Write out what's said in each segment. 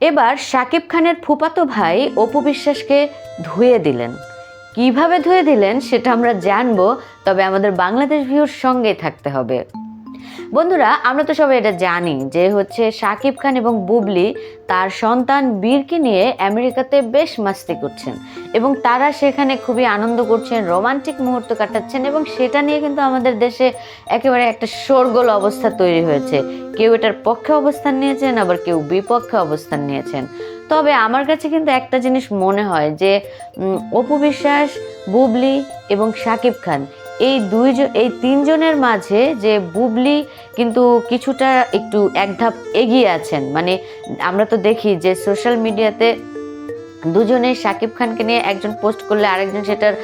এবার শাকিব খানের ফুপাতো ভাই অপু বিশ্বাসকে ধুয়ে দিলেন। কীভাবে ধুয়ে দিলেন সেটা আমরা জানব, তবে আমাদের বাংলাদেশ ভিউর সঙ্গে থাকতে হবে। বন্ধুরা, আমরা তো সবাই এটা জানি যে হচ্ছে শাকিব খান এবং বুবলি তার সন্তান বীরকে নিয়ে আমেরিকাতে বেশ মাস্তি করছেন এবং তারা সেখানে খুবই আনন্দ করছেন, রোমান্টিক মুহূর্ত কাটাচ্ছেন এবং সেটা নিয়ে কিন্তু আমাদের দেশে একেবারে একটা শোরগোল অবস্থা তৈরি হয়েছে। কেউ এটার পক্ষে অবস্থান নিয়েছেন, আবার কেউ বিপক্ষে অবস্থান নিয়েছেন। তবে আমার কাছে কিন্তু একটা জিনিস মনে হয় যে অপু বিশ্বাস, বুবলি এবং শাকিব খান এই দুইজন এই তিনজনের মাঝে যে বুবলি কিন্তু কিছুটা একটু এক ধাপ এগিয়ে আছেন। মানে আমরা তো দেখি যে সোশ্যাল মিডিয়াতে দুজনে শাকিব খানকে নিয়ে একজন পোস্ট করলে আরেকজন সেটার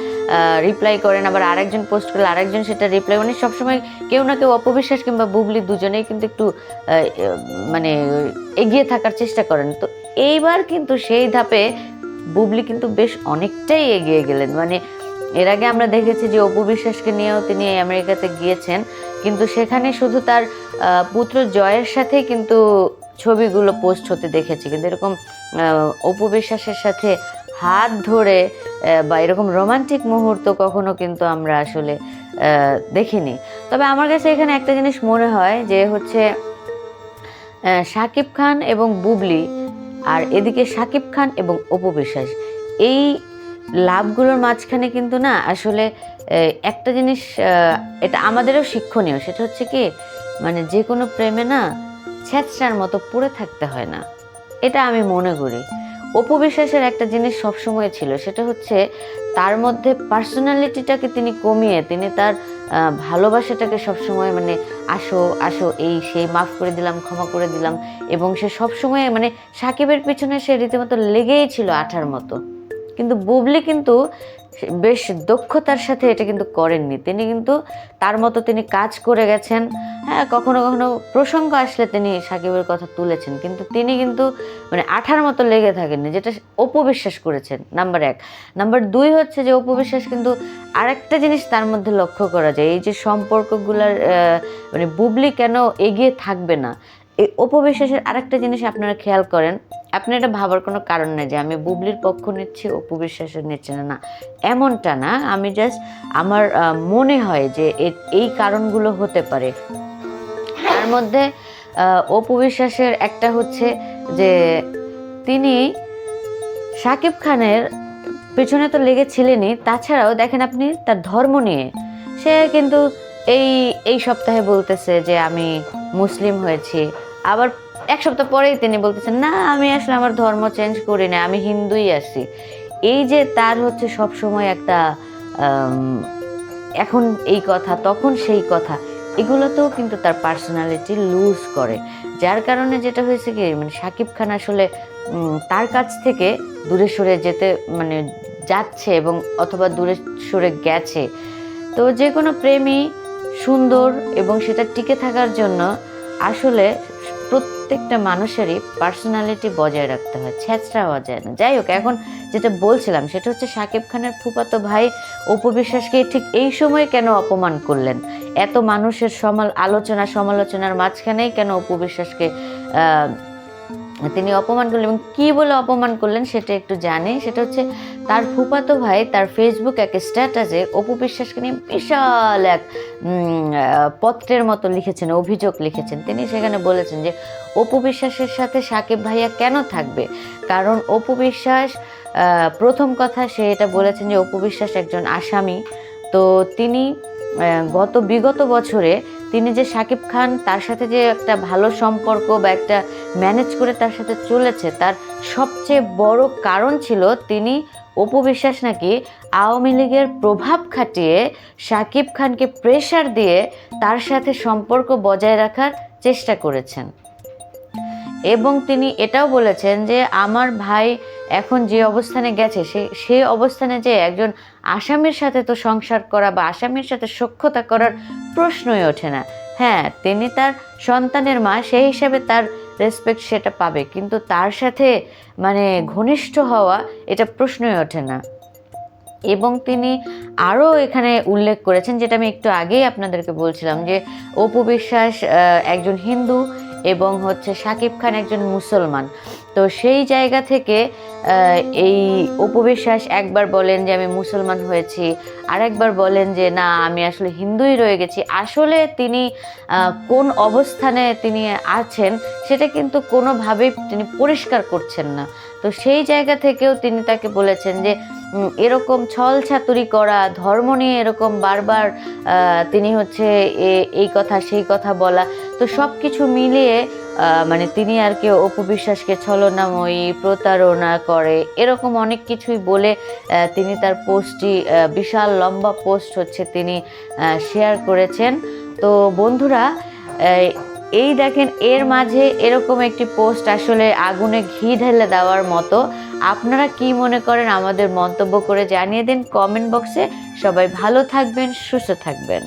রিপ্লাই করেন, আবার আরেকজন পোস্ট করলে আরেকজন সেটা রিপ্লাই মানে সবসময় কেউ না কেউ অপবিশ্বাস কিংবা বুবলি দুজনেই কিন্তু একটু মানে এগিয়ে থাকার চেষ্টা করেন। তো এইবার কিন্তু সেই ধাপে বুবলি কিন্তু বেশ অনেকটাই এগিয়ে গেলেন। মানে এর আগে আমরা দেখেছি যে অপু বিশ্বাসকে নিয়েও তিনি আমেরিকাতে গিয়েছেন, কিন্তু সেখানে শুধু তার পুত্র জয়ের সাথে কিন্তু ছবিগুলো পোস্ট হতে দেখেছি। কিন্তু এরকম অপু বিশ্বাসের সাথে হাত ধরে বা এরকম রোমান্টিক মুহূর্ত কখনো কিন্তু আমরা আসলে দেখিনি। তবে আমার কাছে এখানে একটা জিনিস মনে হয় যে হচ্ছে শাকিব খান এবং বুবলি, আর এদিকে শাকিব খান এবং অপু বিশ্বাস, এই লাভগুলোর মাঝখানে কিন্তু না আসলে একটা জিনিস এটা আমাদেরও শিক্ষণীয়, সেটা হচ্ছে কি মানে যে কোনো প্রেমে না ছ্যাঁচড়ার মতো পড়ে থাকতে হয় না। এটা আমি মনে করি। অপু বিশ্বাসের একটা জিনিস সবসময় ছিল, সেটা হচ্ছে তার মধ্যে পার্সোনালিটিটাকে তিনি কমিয়ে, তিনি তার ভালোবাসাটাকে সবসময় মানে আসো আসো, এই সেই মাফ করে দিলাম, ক্ষমা করে দিলাম, এবং সে সবসময় মানে সাকিবের পিছনে সে রীতিমতো লেগেই ছিল আঠার মতো। কিন্তু বুবলি কিন্তু বেশ দক্ষতার সাথে এটা কিন্তু করেননি। তিনি কিন্তু তার মতো তিনি কাজ করে গেছেন। হ্যাঁ কখনো কখনো প্রসঙ্গ আসলে তিনি সাকিবের কথা তুলেছেন, কিন্তু তিনি কিন্তু মানে আঠার মতো লেগে থাকেননি, যেটা অপবিশ্বাস করেছেন, নাম্বার এক। নাম্বার দুই হচ্ছে যে অপবিশ্বাস কিন্তু আরেকটা জিনিস তার মধ্যে লক্ষ্য করা যায়, এই যে সম্পর্কগুলার মানে বুবলি কেন এগিয়ে থাকবে না এই অপবিশ্বাসের আরেকটা জিনিস আপনারা খেয়াল করেন আপনি এটা ভাবার কোনো কারণ নেই যে আমি বুবলির পক্ষ নিচ্ছি, অপবিশ্বাসের নিচ্ছে না। না, এমনটা না, আমি জাস্ট আমার মনে হয় যে এই কারণগুলো হতে পারে। তার মধ্যে অপবিশ্বাসের একটা হচ্ছে যে তিনি শাকিব খানের পেছনে তো লেগেছিলেনই, তাছাড়াও দেখেন আপনি তার ধর্ম নিয়ে। সে কিন্তু এই এই সপ্তাহে বলতেছে যে আমি মুসলিম হয়েছি। আবার এক সপ্তাহ পরেই তিনি বলতেছেন, না, আমি আসলে আমার ধর্ম চেঞ্জ করি না আমি হিন্দুই আছি। এই যে তার হচ্ছে সব সময় একটা এখন এই কথা, তখন সেই কথা, এগুলোতেও কিন্তু তার পার্সোনালিটি লুজ করে। যার কারণে যেটা হয়েছে কি মানে শাকিব খান আসলে তার কাছ থেকে দূরে সরে যেতে মানে যাচ্ছে এবং অথবা দূরে সরে গেছে। তো যে কোনো প্রেমই সুন্দর এবং সেটা টিকে থাকার জন্য আসলে প্রত্যেকটা মানুষেরই পার্সোনালিটি বজায় রাখতে হয় ছ্যাঁচড়া বজায় না। যাই হোক, এখন যেটা বলছিলাম, সেটা হচ্ছে শাকিব খানের ফুপাতো ভাই অপু বিশ্বাসকে ঠিক এই সময় কেন অপমান করলেন? এত মানুষের সমাল আলোচনা সমালোচনার মাঝখানেই কেন অপু বিশ্বাসকে তিনি অপমান করলেন এবং কী বলে অপমান করলেন সেটা একটু জানি। সেটা হচ্ছে তার ফুপাতো ভাই তার ফেসবুক এক স্ট্যাটাসে অপু বিশ্বাসকে নিয়ে বিশাল এক পত্রের মতো লিখেছেন, অভিযোগ লিখেছেন। তিনি সেখানে বলেছেন যে অপু বিশ্বাসের সাথে সাকিব ভাইয়া কেন থাকবে? কারণ অপু বিশ্বাস প্রথম কথা সে এটা বলেছেন যে অপু বিশ্বাস একজন আসামি। তো তিনি গত বিগত বছরে তিনি যে সাকিব খান, তার সাথে যে একটা ভালো সম্পর্ক বা একটা ম্যানেজ করে তার সাথে চলেছে, তার সবচেয়ে বড় কারণ ছিল তিনি অপু বিশ্বাস নাকি আওয়ামী লীগের প্রভাব খাটিয়ে সাকিব খানকে প্রেশার দিয়ে তার সাথে সম্পর্ক বজায় রাখার চেষ্টা করেছেন। এবং তিনি এটাও বলেছেন যে, আমার ভাই এখন যে অবস্থানে গেছে, সে সেই অবস্থানে যে একজন আসামির সাথে তো সংসার করা বা আসামির সাথে সখ্যতা করার প্রশ্নই ওঠে না। হ্যাঁ তিনি তার সন্তানের মা, সেই হিসাবে তার রেসপেক্ট সেটা পাবে। কিন্তু তার সাথে মানে ঘনিষ্ঠ হওয়া এটা প্রশ্নই ওঠে না। এবং তিনি আরও এখানে উল্লেখ করেছেন, যেটা আমি একটু আগেই আপনাদেরকে বলছিলাম যে অপু বিশ্বাস একজন হিন্দু এবং হচ্ছে সাকিব খান একজন মুসলমান। তো সেই জায়গা থেকে এই উপবিশ্বাস একবার বলেন যে আমি মুসলমান হয়েছি, আরেকবার বলেন যে না, আমি আসলে হিন্দুই রয়ে গেছি। আসলে তিনি কোন অবস্থানে তিনি আছেন, সেটা কিন্তু কোনোভাবেই তিনি পরিষ্কার করছেন না। তো সেই জায়গা থেকেও তিনি তাকে বলেছেন যে এরকম ছল ছাতুরি করা, ধর্ম নিয়ে এরকম বারবার তিনি হচ্ছে এই কথা, সেই কথা বলা তো সব কিছু মিলিয়ে মানে তিনি আর কি অপবিশ্বাসকে ছলনাময়ী, প্রতারণা করে, এরকম অনেক কিছুই বলে তিনি তার পোস্টটি বিশাল লম্বা পোস্ট হচ্ছে তিনি শেয়ার করেছেন। তো বন্ধুরা এই দেখেন, এর মাঝে এরকম একটি পোস্ট আসলে আগুনে ঘি ঢেলে দেওয়ার মতো। আপনারা কি মনে করেন, আমাদের মন্তব্য করে জানিয়ে দিন কমেন্ট বক্সে। সবাই ভালো থাকবেন, সুস্থ থাকবেন।